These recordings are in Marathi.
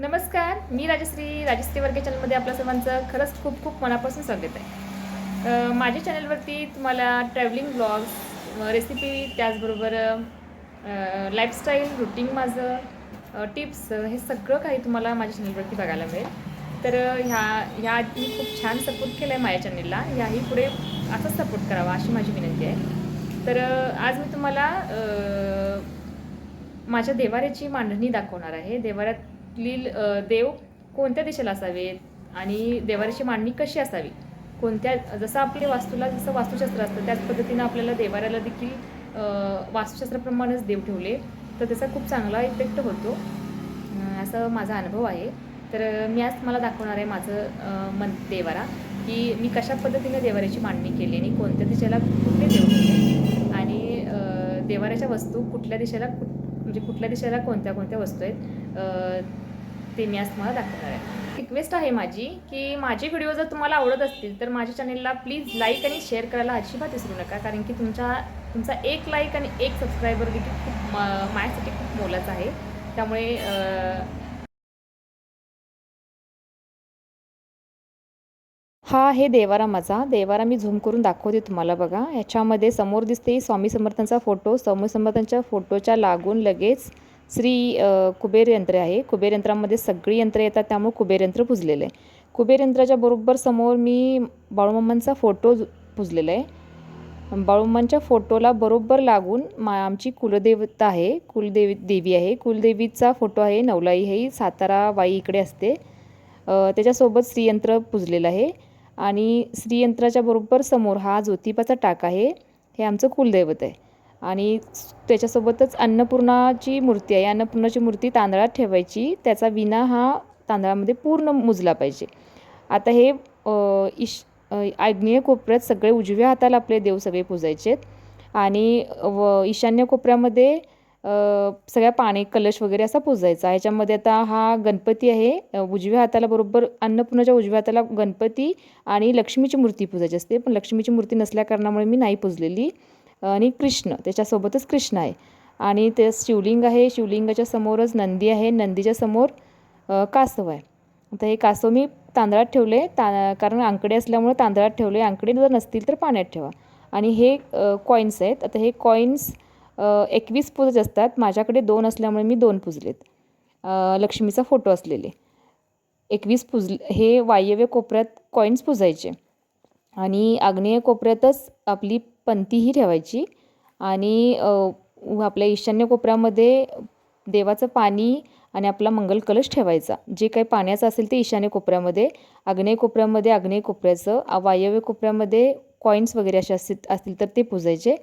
नमस्कार मी राजश्री राजश्री वर्गे चॅनलमध्ये आपल्या सर्वांचं खरंच खूप खूप मनापासून स्वागत आहे. माझ्या चॅनलवरती तुम्हाला ट्रॅव्हलिंग ब्लॉग्स रेसिपी त्याचबरोबर लाईफस्टाईल रुटीन माझं टिप्स हे सगळं काही तुम्हाला माझ्या चॅनलवरती बघायला मिळेल. तर ह्या ह्या मी खूप छान सपोर्ट केला आहे माझ्या चॅनलला ह्याही पुढे असाच सपोर्ट करावा अशी माझी विनंती आहे. तर आज मी तुम्हाला माझ्या देवाऱ्याची मांडणी दाखवणार आहे. देवाऱ्यात लील देव कोणत्या दिशेला असावेत? आणि देवाऱ्याची मांडणी कशी असावी? कोणत्या जसं आपल्या वास्तूला जसं वास्तुशास्त्र असतं त्याच पद्धतीनं आपल्याला देवाऱ्याला देखील वास्तुशास्त्राप्रमाणेच देव ठेवले तर त्याचा खूप चांगला इफेक्ट होतो. असा असं माझा अनुभव आहे. तर मी आज तुम्हाला दाखवणार आहे माझं मन देवारा की मी कशा पद्धतीने देवाऱ्याची मांडणी केली आणि कोणत्या दिशेला कुठले देव आणि देवाऱ्याच्या वस्तू कुठल्या दिशेला कुठ म्हणजे कुठल्या दिशेला कोणत्या कोणत्या वस्तू आहेत? ते मी आज तुम्हाला दाखवणार आहे. रिक्वेस्ट आहे माझी की माझे व्हिडिओ जर तुम्हाला आवडत असतील तर माझ्या चॅनेलला प्लीज लाईक आणि शेअर करायला अजिबात विसरू नका. कारण की तुमच्या तुमचा एक लाईक आणि एक सबस्क्रायबर देखील खूप माझ्यासाठी खूप मोलाचं आहे. त्यामुळे हा आहे देवारा माझा. देवारा मी झूम करून दाखवते तुम्हाला बघा. ह्याच्यामध्ये समोर दिसते स्वामी समर्थांचा फोटो स्वामी समर्थांच्या फोटोच्या लागून लगेच श्री कुबेर यंत्र आहे. कुबेर यंत्रामध्ये सगळी यंत्र येतात त्यामुळे कुबेर यंत्र पुजलेलं. आहे कुबेर यंत्राच्या बरोबर समोर मी बाळूमामांचा फोटो पुजलेला आहे. बाळूमांच्या फोटोला बरोबर लागून मा आमची कुलदेवता आहे कुलदेवी देवी आहे. कुलदेवीचा फोटो आहे नवलाई ही सातारा वाई इकडे असते. त्याच्यासोबत श्रीयंत्र पुजलेलं आहे. आणि श्रीयंत्राच्या बरोबर समोर हा ज्योतिबाचा टाक आहे. हे आमचं कुलदैवत आहे. आणि त्याच्यासोबतच अन्नपूर्णाची मूर्ती आहे. अन्नपूर्णाची मूर्ती तांदळात ठेवायची. त्याचा विना हा तांदळामध्ये पूर्ण मुजला पाहिजे. आता हे इश ईश आग्नेय कोपऱ्यात सगळे उजव्या हाताला आपले देव सगळे पूजायचे आणि व ईशान्य कोपऱ्यामध्ये सगळ्या पाणी कलश वगैरे असा पूजायचा. ह्याच्यामध्ये आता हा गणपती आहे. उजव्या हाताला बरोबर अन्नपूर्णाच्या उजव्या हाताला गणपती आणि लक्ष्मीची मूर्ती पूजायची असते. पण लक्ष्मीची मूर्ती नसल्या कारणामुळे मी नाही पूजलेली. आणि कृष्ण त्याच्यासोबतच कृष्ण आहे. आणि ते शिवलिंग आहे शिवलिंगाच्या समोरच नंदी आहे नंदीच्या समोर कासव आहे. आता हे कासव मी तांदळात ठेवले ता कारण आंकडे असल्यामुळे तांदळात ठेवले आंकडे जर नसतील तर पाण्यात ठेवा. आणि हे कॉईन्स आहेत. आता हे कॉईन्स एकवीस पूजच असतात. माझ्याकडे दोन असल्यामुळे मी दोन पुजलेत. लक्ष्मीचा फोटो असलेले. एकवीस पुज हे वायव्य कोपऱ्यात कॉईन्स पुजायचे. आणि आग्नेय कोपऱ्यातच आपली पंतीही ठेवायची. आणि आपल्या ईशान्य कोपऱ्यामध्ये देवाचं पाणी आणि आपला मंगल कलश ठेवायचा. जे काही पाण्याचं असेल ते ईशान्य कोपऱ्यामध्ये. आग्नेय कोपऱ्यामध्ये आग्नेय कोपऱ्याचं. वायव्य कोपऱ्यामध्ये कॉईन्स वगैरे असे असतील असतील तर ते पुजायचे.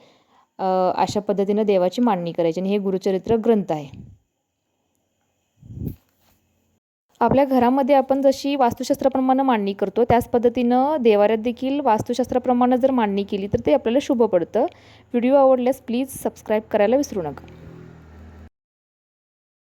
अशा पद्धतीनं देवाची मांडणी करायची. आणि हे गुरुचरित्र ग्रंथ आहे. आपल्या घरामध्ये आपण जशी वास्तुशास्त्राप्रमाणे मांडणी करतो त्याच पद्धतीनं देवाऱ्यात देखील वास्तुशास्त्राप्रमाणे जर मांडणी केली तर ते आपल्याला शुभ पडतं. व्हिडिओ आवडल्यास प्लीज सबस्क्राईब करायला विसरू नका.